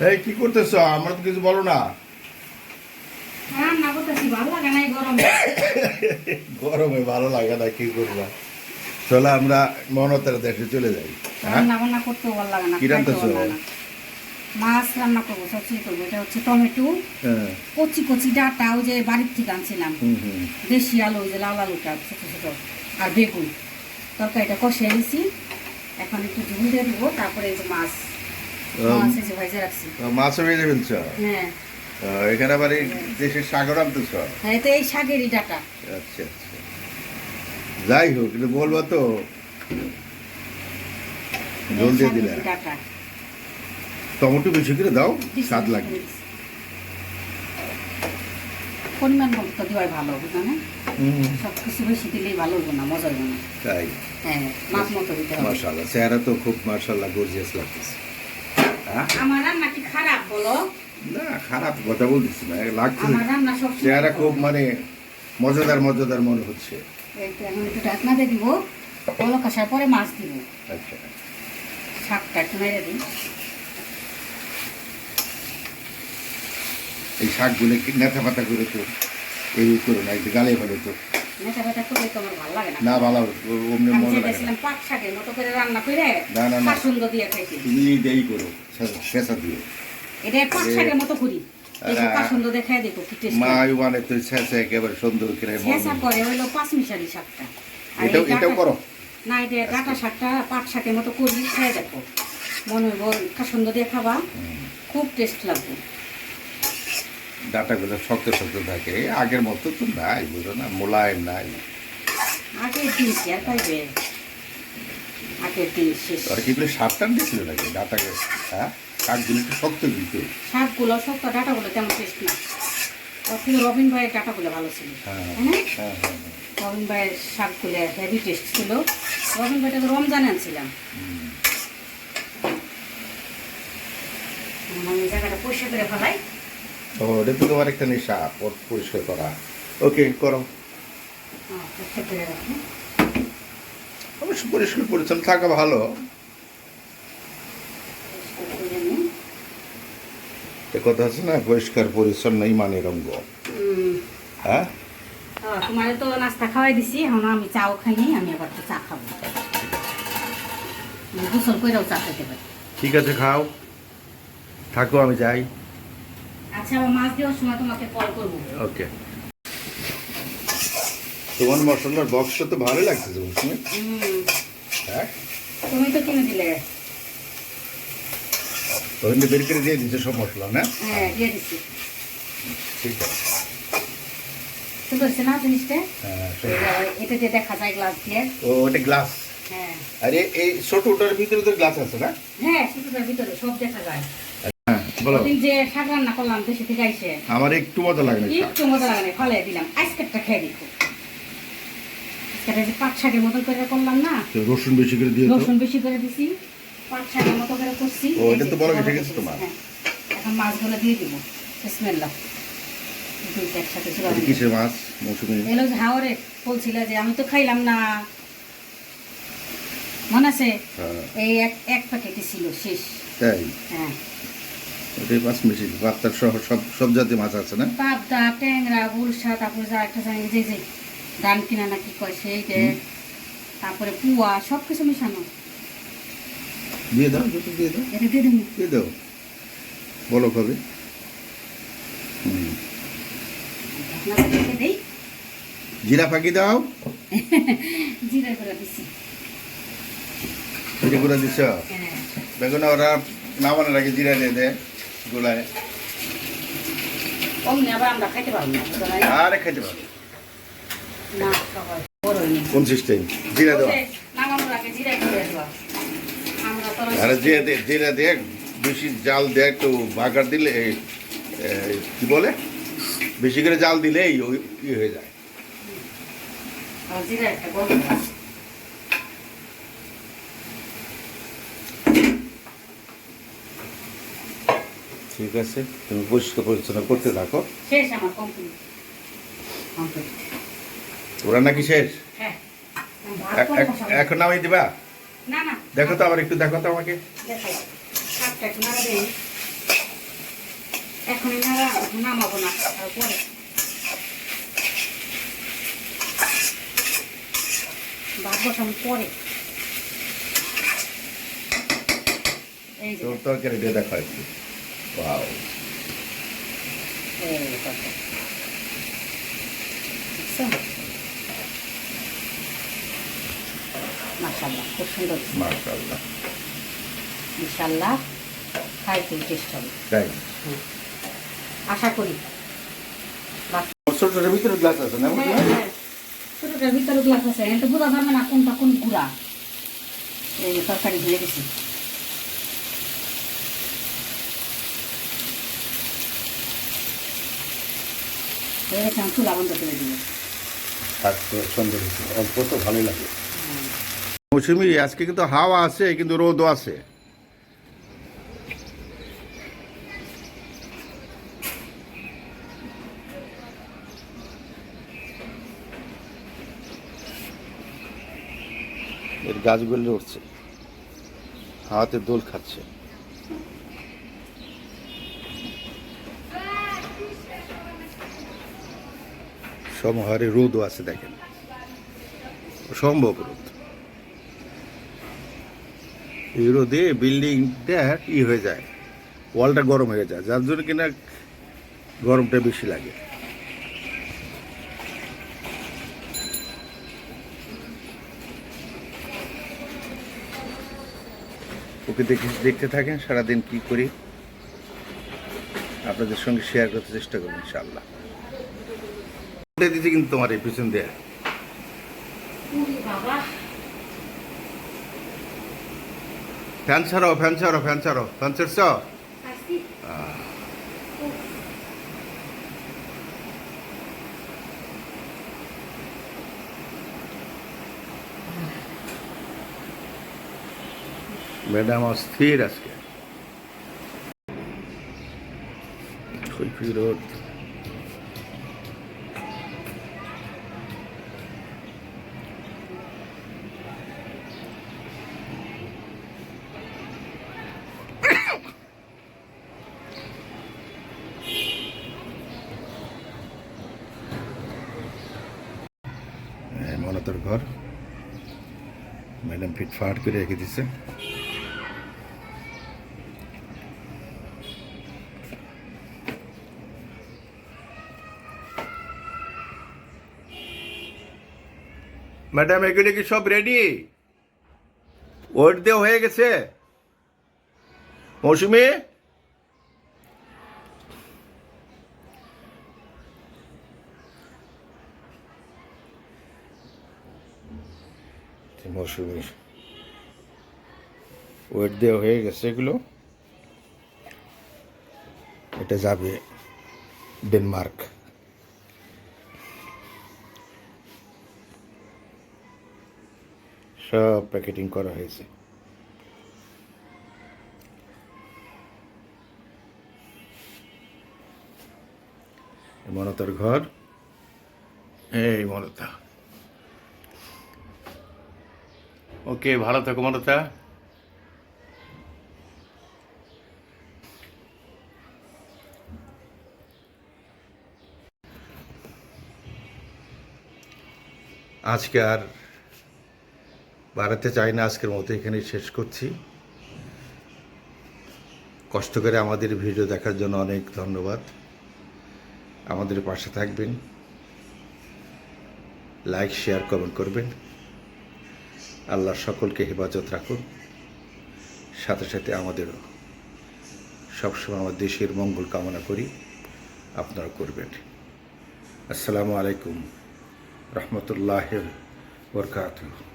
এই কি করতেছো? আমরা তো কিছু বলো না। এই গরমে। ভালো লাগে না কি করবা? চলো আমরা মনতের দেশে চলে যাই। হ্যাঁ? কি। মাছ রান্না করব সবজি করব। এটা হচ্ছে টমেটো হ্যাঁ। কচি কচি ডাটা ওই যে বাড়ির থেকে আনছিলাম। দেশি আলু ওই যে লাল আলুটা ছোট ছোট। আর বেগুন। তরকারিটা কষিয়ে নিছি। এখন একটু ঝুল দিয়ে দেবো তারপরে এই যে মাছ। মাছও ভেজে ফেলছ হ্যাঁ এখানে আবার এই দেশের সাগর আনতেছ হ্যাঁ এই শাকেরই ডাটা। আচ্ছা আচ্ছা। যাই হোক কিন্তু বলব তো। জল দিয়ে দিলে। টমেটো বেশি করে দাও স্বাদ লাগবে। পরিমাণ মতো দেওয়াই ভালো হবে না হুম, সব কিছু বেশি দিলেই ভালো হবে না মজা হবে না। তাই? হ্যাঁ মাছ মতো দিতে হবে। মার্শাল্লাহ চেহারা তো খুব মার্শাল্লাহ গর্জিয়াস লাগতেছে? আমার রান্না কি খারাপ বলো? না খারাপ কথা বলতেছি না। লাগতেছে আমার রান্না সব চেহারা খুব মানে মজাদার মজাদার মনে হচ্ছে। এখন একটু ঢাকনা দিয়ে দিব। কলক আসার পরে মাছ দিব। আচ্ছা। শাকটা একটু মেরে দিই। এই শাকগুলো কি নেতা পাতা করে তো এই করো না একটু গালে ফেলে তো। ভালো না। অমনি মনে লাগে না। না, না, তুমি করো মা মানে তো শেষে একেবারে সুন্দর করে শেষা করে হইল পাঁচ মিশালি শাকটা। আর এই এটাও এটাও করো। না এটা ডাটা শাকটা পাট শাকের মতো করি খাই দেখো। মনে হইব কা সুন্দর দিয়ে খাবা। খুব টেস্ট লাগবে। ডাটাগুলো শক্ত শক্ত থাকে। আগের মতো তো নাই বুঝো না মোলায়েম নাই। আর কিগুলো দিয়েছিল নাকি? ডাটাকে হ্যাঁ? একটু শক্ত কিন্তু। শাকগুলো সব তো ডাটাগুলো তেমন টেস্ট না। ওর রবিন ভাইয়ের ডাটাগুলো ভালো ছিল। হ্যাঁ? হ্যাঁ। রবিন ভাইয়ের শাকগুলো হেভি টেস্ট ছিল। রবিন ভাইটা তো রমজানে আনছিলাম হুম। আমি এই জায়গাটা পরিষ্কার করে ফেলাই। ও এটা তো তোমার একটা নেশা পর- পরিষ্কার করা। ওকে করো। অবশ্য পরিষ্কার পরিচ্ছন্ন থাকা ভালো। কথা আছে না পরিষ্কার পরিচ্ছন্ন ইমানের অঙ্গ। হ্যাঁ? তোমারে তো নাস্তা খাওয়াই দিছি এখন আমি চাও খাইনি আমি আবার চা খাব। গোসল করেও চা খেতে পারি। ঠিক আছে খাও। থাকো আমি যাই। আচ্ছা মাছ দেওয়ার সময় তোমাকে কল করব। ওকে তোমার মশলার বক্সটা তো ভালো লাগছে হ্যাঁ? তুমি তো কিনে দিলে। ওখানে বের করে দিয়ে দিচ্ছে সব মশলা না? হ্যাঁ দিয়ে দিচ্ছি ঠিক আছে। সুন্দর হচ্ছে না জিনিসটা? হ্যাঁ সব- যে দেখা যায় গ্লাস দিয়ে। ও ওটা গ্লাস হ্যাঁ। আরে এই ছোট ওটার ভিতরে তো গ্লাস আছে না? হ্যাঁ শুধুটার ভিতরে সব দেখা যায়। ওদিন যে শাক রান্না করলাম দেশে থেকে আইসে। আমার একটু মজা লাগে না একটু মজা লাগে না ফলে দিলাম আইসকেটটা খেয়ে দেখো আজকেটা যে পাট শাকের মতন করে করলাম না রসুন বেশি করে দিয়ে রসুন বেশি করে দিছি পাট শাকের মতো করে করছি। ও, এটা তো বড় বড় হয়ে তোমার। এখন মাছগুলো দিয়ে দিব। বিসমিল্লাহ। কিসের মাছ? মৌসুমি? এলো হাওরে বলছিল যে আমি তো খাইলাম না। মনে আছে? হ্যাঁ। এই এক এক প্যাকেটই ছিল শেষ। তাই? হ্যাঁ। ওটাই মাছ মিশি বাপ্তার সহ সব সব জাতীয় মাছ আছে না? পাবদা ট্যাংরা গুলশা তারপরে যা একটা জানি যে যে ডান কিনা নাকি কয় হুম। তারপরে পুয়া সব কিছু মিশানো। দিয়ে দাও দুটো দিয়ে দাও। এটা দিয়ে দিয়ে দাও। বলো কবে? জিরা ফাঁকি দাও। জিরা করে দিছি। জিরে গুঁড়া দিছ? বেগুন ওরা না নামানোর আগে জিরা দিয়ে দেয় গোলায়। খাইতে পারব কোন সিস্টেম জিরা দেওয়া। আরে জিরা জিরা বেশি জাল দিয়ে একটু বাগার দিলে কি বলে? বেশি করে জাল দিলেই ওই হয়ে যায়। জিরা একটা ঠিক আছে? তুমি পরিষ্কার পরিচ্ছন্ন করতে থাকো। শেষ আমার কমপ্লিট কমপ্লিট ওরা নাকি শেষ? হ্যাঁ। এখন নামিয়ে দিবা? না না। দেখো তো আবার একটু দেখো তো আমাকে। দেই। নামাবো না আর ভাত বসানো পরে। তোর তরকারি দিয়ে দেখা Wow. এই দেখো। দেখছ? মাশাআল্লাহ খুব সুন্দর মাশাআল্লাহ ইনশাল্লাহ খাইতে টেস্ট হবে তাই আশা করি ছোটটার ভিতরে গ্লাস আছে না হ্যাঁ, হ্যাঁ। ছোটটার ভিতরে গ্লাস আছে এটা বোঝা যাবে না কোনটা কোন গুড়া তরকারি হয়ে গেছে দিব। সুন্দর অল্প তো ভালোই লাগে। মৌসুমি আজকে কিন্তু হাওয়া আছে কিন্তু রোদও আছে। এর গাছগুলো উঠছে। হাওয়াতে দোল খাচ্ছে। সমহারে রোদও আছে, দেখেন। সম্ভব রোদ। এই রোদে বিল্ডিংটা ই হয়ে যায়, ওয়ালটা গরম হয়ে যায়, যার জন্য কিনা গরমটা বেশি লাগে। ওকে দেখে দেখতে থাকেন সারাদিন কি করি। আপনাদের সঙ্গে শেয়ার করতে চেষ্টা করব, ইনশাআল্লাহ। উঠে দিতে কিন্তু তোমার এই পিছন দিয়ে। ফ্যান ছাড়াও ফ্যান ছাড়াও ফ্যান ছাড়াও ফ্যান ছাড়ছ? ম্যাডাম অস্থির আজকে। রোড এই মনতর ঘর ম্যাডাম ফিটফাট করে রেখে দিছে। ম্যাডাম, এগুলি কি সব রেডি ওট দিয়ে হয়ে গেছে। মৌসুমি? মৌসুমি ওয়েট দেওয়া হয়ে গেছে এগুলো। এটা যাবে ডেনমার্ক। সব প্যাকেটিং করা হয়েছে। মনতার ঘর। এই মনতা। ওকে, ভালো থাকো মনতা। আজকে আর বাড়াতে চাই না, আজকের মতো এখানেই শেষ করছি। কষ্ট করে আমাদের ভিডিও দেখার জন্য অনেক ধন্যবাদ। আমাদের পাশে থাকবেন। লাইক, শেয়ার, কমেন্ট করবেন। আল্লাহ সকলকে হেফাজত রাখুন। সাথে সাথে আমাদেরও সবসময় আমার দেশের মঙ্গল কামনা করি, আপনারা করবেন। আসসালামু আলাইকুম, রহমতুল্লাহ বরকাতুহ।